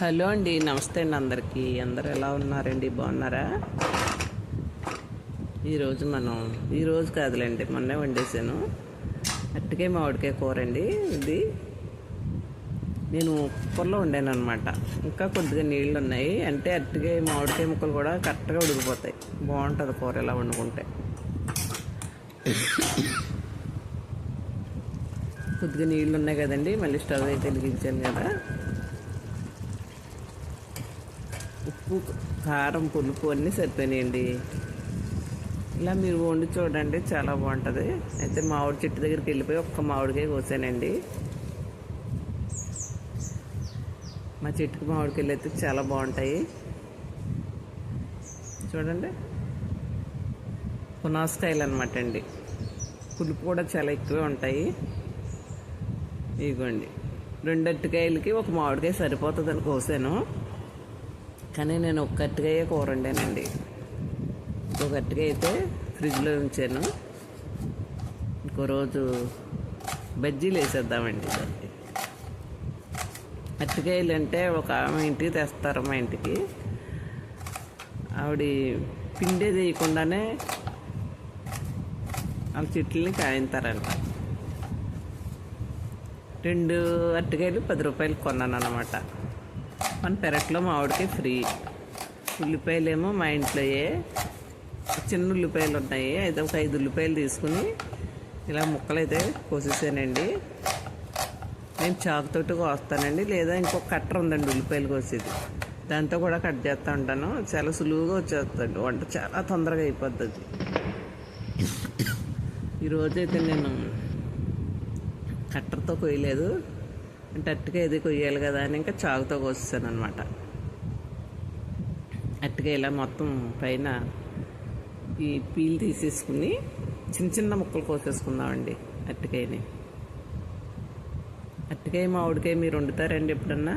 Hello అండి నమస్తే అండి అందరికీ. అందరు ఎలా ఉన్నారండి? బాగున్నారా? ఈరోజు మనం ఈరోజు కాదులేండి మొన్నే వండేసాను అట్టికే మామిడికాయ కూర అండి ఇది. నేను కుక్కర్లో వండాను అనమాట ఇంకా కొద్దిగా నీళ్ళు ఉన్నాయి. అంటే అట్టికే మామిడికాయ ముక్కలు కూడా కరెక్ట్గా ఉడికిపోతాయి. బాగుంటుంది కూర ఇలా వండుకుంటే. కొద్దిగా నీళ్ళు ఉన్నాయి కదండి మళ్ళీ స్టవ్ అయితే వెలిగించాను కదా. ఉప్పు కారం పులుపు అన్నీ సరిపోయినాయండి. ఇలా మీరు వండి చూడండి చాలా బాగుంటుంది. అయితే మామిడి చెట్టు దగ్గరికి వెళ్ళిపోయి ఒక్క మామిడికాయ కోసానండి. మా చెట్టుకి మామిడికాయలు అయితే చాలా బాగుంటాయి. చూడండి. పునాస్కాయలు అనమాట అండి పులుపు కూడా చాలా ఎక్కువే ఉంటాయి. ఇదిగోండి రెండు అరటికాయలకి ఒక మామిడికాయ సరిపోతుందని కోసాను. కానీ నేను ఒక కూర వండానండి. ఒక అయితే ఫ్రిడ్జ్లో ఉంచాను. ఇంకో రోజు బజ్జీలు వేసేద్దామండి. దానికి అరటికాయలు అంటే ఒక ఆమె ఇంటికి తెస్తారు మా ఇంటికి. ఆవిడ పిండే తీయకుండానే వాళ్ళ చెట్లని కాయింతారంట. రెండు అరటికాయలు పది రూపాయలు కొన్నాను అనమాట మన పెరట్లో మామిడికాయ ఫ్రీ. ఉల్లిపాయలేమో మా ఇంట్లోయే. చిన్న ఉల్లిపాయలు ఉన్నాయి. అయితే ఒక ఐదు ఉల్లిపాయలు తీసుకుని ఇలా ముక్కలు అయితే కోసేసానండి. నేను చాకుతోటి కోస్తానండి. లేదా ఇంకొక కట్టర్ ఉందండి ఉల్లిపాయలు కోసేది. దాంతో కూడా కట్ చేస్తూ ఉంటాను. చాలా సులువుగా వచ్చేస్తుంది వంట చాలా తొందరగా అయిపోతుంది ఈరోజైతే నేను కట్టర్తో కొయ్యలేదు అట్టుగా ఇది కొయ్యాలి కదా అని ఇంకా చాకుతో కోసేసాను అనమాట అట్టుగా ఇలా మొత్తం పైన ఈ పీల్ తీసేసుకుని చిన్న చిన్న ముక్కలు కోసేసుకుందామండి అట్టుకాయని. అట్టుకాయ మామిడికాయ మీరు వండుతారండి ఎప్పుడన్నా?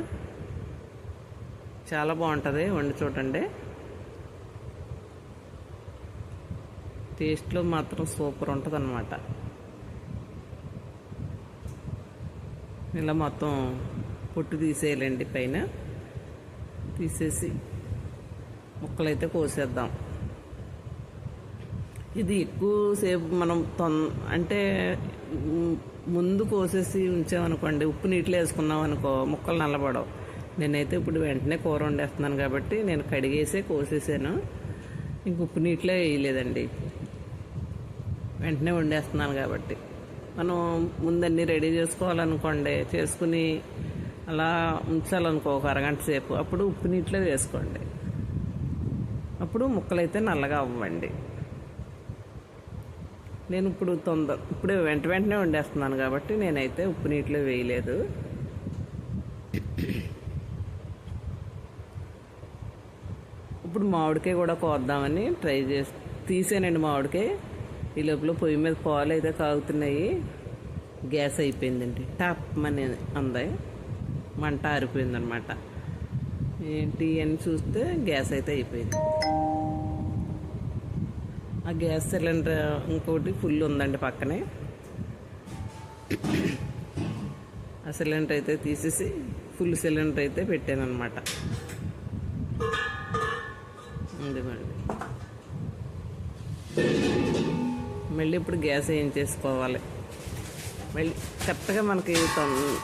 చాలా బాగుంటుంది వండి చూడండి. టేస్ట్లో మాత్రం సూపర్ ఉంటుంది అన్నమాట ఇలా మొత్తం పొట్టు తీసేయాలండి పైన. తీసేసి ముక్కలైతే కోసేద్దాం. ఇది ఎక్కువసేపు మనం తొం అంటే ముందు కోసేసి ఉంచామనుకోండి ఉప్పు నీటిలో వేసుకున్నాం అనుకో ముక్కలు నల్లబడవు. నేనైతే ఇప్పుడు వెంటనే కూర వండేస్తున్నాను కాబట్టి నేను కడిగేసే కోసేసాను. ఇంక ఉప్పు నీటిలో వేయలేదండి. వెంటనే వండేస్తున్నాను కాబట్టి. మనం ముందన్నీ రెడీ చేసుకోవాలనుకోండి చేసుకుని అలా ఉంచాలనుకో ఒక అరగంట సేపు. అప్పుడు ఉప్పు నీటిలో వేసుకోండి. అప్పుడు ముక్కలైతే నల్లగా అవ్వండి. నేను ఇప్పుడు తొందర ఇప్పుడు వెంట వెంటనే వండేస్తున్నాను కాబట్టి నేనైతే ఉప్పు నీటిలో వేయలేదు. ఇప్పుడు మామిడికాయ కూడా కోద్దామని ట్రై చేసి తీసానండి మామిడికాయ. ఈ లోపల పొయ్యి మీద పాలు అయితే కాగుతున్నాయి గ్యాస్ అయిపోయిందండి. టాప్ మనీ అంది మంట ఆరిపోయిందనమాట ఏంటి అని చూస్తే గ్యాస్ అయితే అయిపోయింది. ఆ గ్యాస్ సిలిండర్ ఇంకోటి ఫుల్ ఉందండి పక్కనే. ఆ సిలిండర్ అయితే తీసేసి ఫుల్ సిలిండర్ అయితే పెట్టాను అనమాట ఉంది మళ్ళీ మళ్ళీ ఇప్పుడు గ్యాస్ ఏం చేసుకోవాలి? మళ్ళీ కరెక్ట్గా మనకి తొం-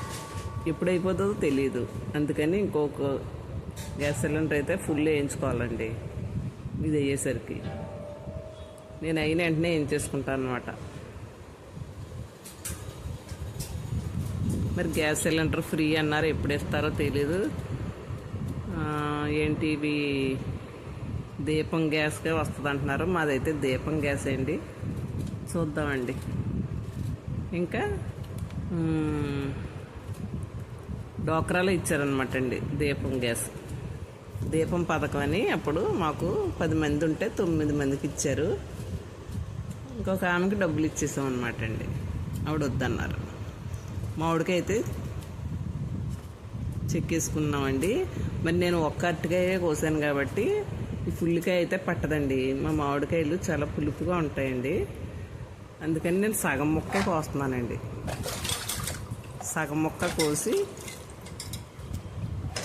ఎప్పుడు అయిపోతుందో తెలియదు అందుకని ఇంకొక గ్యాస్ సిలిండర్ అయితే ఫుల్ వేయించుకోవాలండి. ఇది అయ్యేసరికి. నేను అయిన వెంటనే ఏం చేసుకుంటాను అనమాట మరి గ్యాస్ సిలిండర్ ఫ్రీ అన్నారు ఎప్పుడు ఇస్తారో తెలీదు. ఏంటి ఇవి? దీపం గ్యాస్గా వస్తుంది అంటున్నారు మాదైతే దీపం గ్యాస్ అండి. చూద్దామండి. ఇంకా డోక్రాలో ఇచ్చారనమాట అండి దీపం గ్యాస్. దీపం పథకం అని అప్పుడు మాకు పది మంది ఉంటే తొమ్మిది మందికి ఇచ్చారు. ఇంకొక ఆమెకి డబ్బులు ఇచ్చేసాం అనమాట అండి. ఆవిడ వద్దన్నారు. మామిడికాయ అయితే చెక్కేసుకున్నామండి మరి నేను ఒక్క అరటికాయ కోసాను కాబట్టి ఈ ఫుల్లికాయ అయితే పట్టదండి. మా మామిడికాయలు చాలా పులుపుగా ఉంటాయండి. అందుకని నేను సగం ముక్క కోస్తున్నానండి. సగం ముక్క కోసి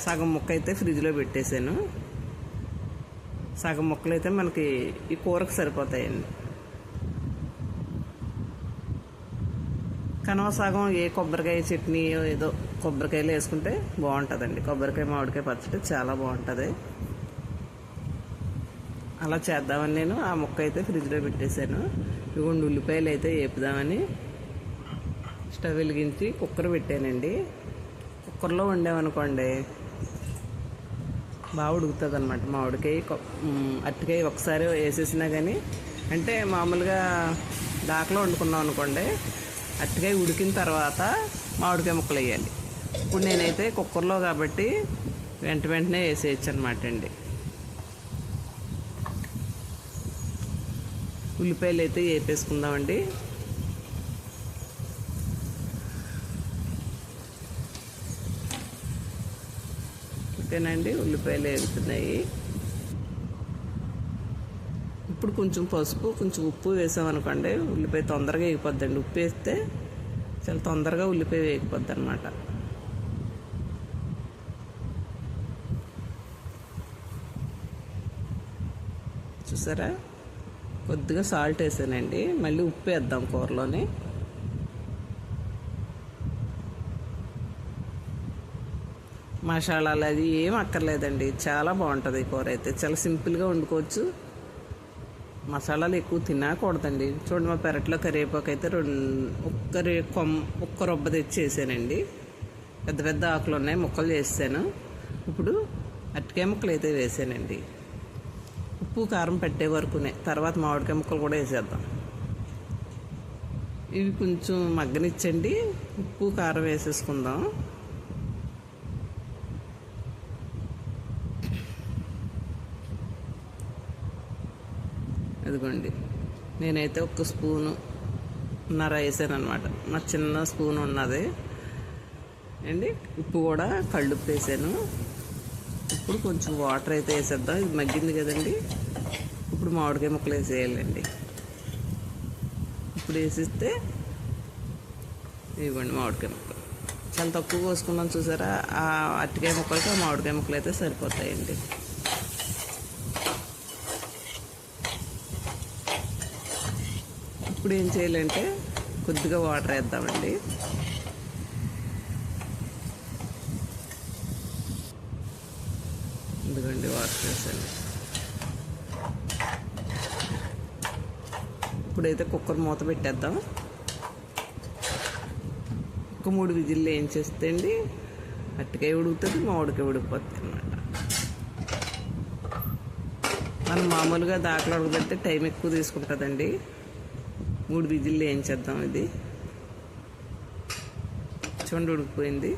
సగం ముక్క అయితే ఫ్రిడ్జ్లో పెట్టేశాను. సగం ముక్కలు అయితే మనకి ఈ కూరకు సరిపోతాయండి. కనవ సగం ఏ కొబ్బరికాయ చట్నీ ఏదో కొబ్బరికాయలు వేసుకుంటే బాగుంటుందండి. కొబ్బరికాయ మామిడికాయ పచ్చడి చాలా బాగుంటుంది. అలా చేద్దామని నేను ఆ ముక్క అయితే ఫ్రిడ్జ్లో పెట్టేశాను. ఇవ్వండి ఉల్లిపాయలు అయితే వేపుదామని స్టవ్ వెలిగించి కుక్కర్ పెట్టానండి. కుక్కర్లో వండామనుకోండి బాగా ఉడుకుతుంది అనమాట మామిడికాయ అట్టికాయ ఒకసారి వేసేసినా కానీ అంటే మామూలుగా దాకలో వండుకున్నాం అనుకోండి అరటికాయ ఉడికిన తర్వాత మామిడికాయ ముక్కలు వేయాలి. ఇప్పుడు నేనైతే కుక్కర్లో కాబట్టి వెంట వెంటనే వేసేయచ్చు అనమాట అండి. ఉల్లిపాయలు అయితే వేపేసుకుందామండి. ఓకేనండి ఉల్లిపాయలు వేగుతున్నాయి. ఇప్పుడు కొంచెం పసుపు కొంచెం ఉప్పు వేసామనుకోండి ఉల్లిపాయ తొందరగా వేగిపోద్దండి. ఉప్పు వేస్తే చాలా తొందరగా ఉల్లిపాయ వేగిపోద్ది అనమాట చూసారా? కొద్దిగా సాల్ట్ వేసానండి. మళ్ళీ ఉప్పు వేద్దాం కూరలోని. మసాలాలు అది ఏం అక్కర్లేదండి. చాలా బాగుంటుంది ఈ కూర అయితే. చాలా సింపుల్గా వండుకోవచ్చు. మసాలాలు ఎక్కువ తినకూడదండి. చూడండి మా పెరట్లో కరివేపాకు అయితే రెండు ఒక్క రే కొమ్ ఒక్క రొబ్బ తెచ్చి వేసానండి. పెద్ద పెద్ద ఆకులు ఉన్నాయి ముక్కలు చేసాను ఇప్పుడు అరటికాయ ముక్కలు అయితే వేసానండి. ఉప్పు కారం పెట్టే వరకునే. తర్వాత మామిడికాయ ముక్కలు కూడా వేసేద్దాం. ఇవి కొంచెం మగ్గనిచ్చండి. ఉప్పు కారం వేసేసుకుందాం. అదిగోండి నేనైతే ఒక స్పూను నర వేసాను అనమాట మా చిన్న స్పూన్ ఉన్నది. అండి ఉప్పు కూడా కళ్ళుప్పు వేసాను. ఇప్పుడు కొంచెం వాటర్ అయితే వేసేద్దాం. ఇది మగ్గింది కదండి. ఇప్పుడు మామిడికాయ ముక్కలు వేసేయాలండి ఇప్పుడు వేసిస్తే ఇవ్వండి మామిడికాయ ముక్కలు. చాలా తక్కువ కోసుకున్నాం చూసారా? ఆ అరటికాయ ముక్కలకి ఆ మామిడికాయ ముక్కలు అయితే సరిపోతాయండి. ఇప్పుడు ఏం చేయాలంటే కొద్దిగా వాటర్ వేద్దామండి. ఉంది వాష్ వేసాను ఇప్పుడైతే కుక్కర్ మూత పెట్టేద్దాం ఒక మూడు విజిల్లు ఏం చేస్తే అండి అట్టకాయ ఉడుకుతుంది మామిడికాయ ఉడికిపోతుంది అనమాట మనం మామూలుగా దాకలో ఉడకబెడితే టైం ఎక్కువ తీసుకుంటుందండి మూడు విజిల్లు వేయించేద్దాం ఇది చూడండి ఉడికిపోయింది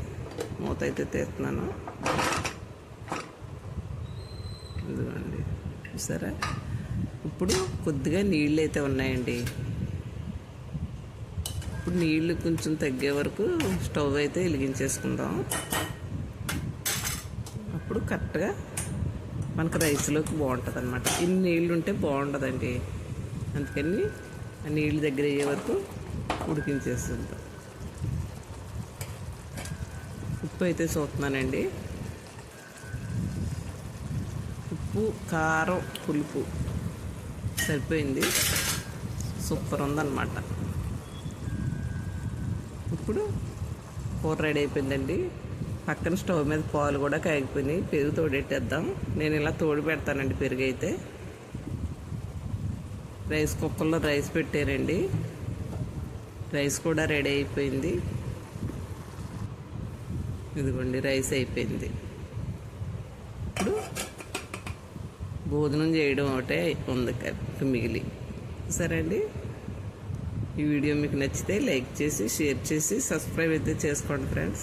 మూత అయితే తీస్తున్నాను ఇదిగోండి చూసారా? ఇప్పుడు కొద్దిగా నీళ్ళు అయితే ఉన్నాయండి. ఇప్పుడు నీళ్ళు కొంచెం తగ్గే వరకు స్టవ్ అయితే వెలిగించేసుకుందాం. అప్పుడు కరెక్ట్గా మనకు రైస్లోకి బాగుంటుంది అనమాట ఇన్ని నీళ్ళు ఉంటే బాగుంటుందండి అందుకని ఆ నీళ్ళు దగ్గర అయ్యే వరకు ఉడికించేస్తుంటాం ఉప్పు అయితే చూస్తున్నానండి ఉప్పు కారం పులుపు. సరిపోయింది. సూపర్ ఉందన్నమాట. ఇప్పుడు కూర రెడీ అయిపోయిందండి. పక్కన స్టవ్ మీద పాలు కూడా కాగిపోయినాయి. పెరుగు తోడెట్టేద్దాం. నేను ఇలా తోడు పెడతానండి పెరుగు అయితే. రైస్ కుక్కర్లో రైస్ పెట్టారండి. రైస్ కూడా రెడీ అయిపోయింది. ఇదిగోండి రైస్ అయిపోయింది. ఇప్పుడు భోజనం చేయడం ఒకటే ఉంది క- మిగిలి. సరే అండి. ఈ వీడియో మీకు నచ్చితే లైక్ చేసి షేర్ చేసి సబ్స్క్రైబ్ అయితే చేసుకోండి ఫ్రెండ్స్.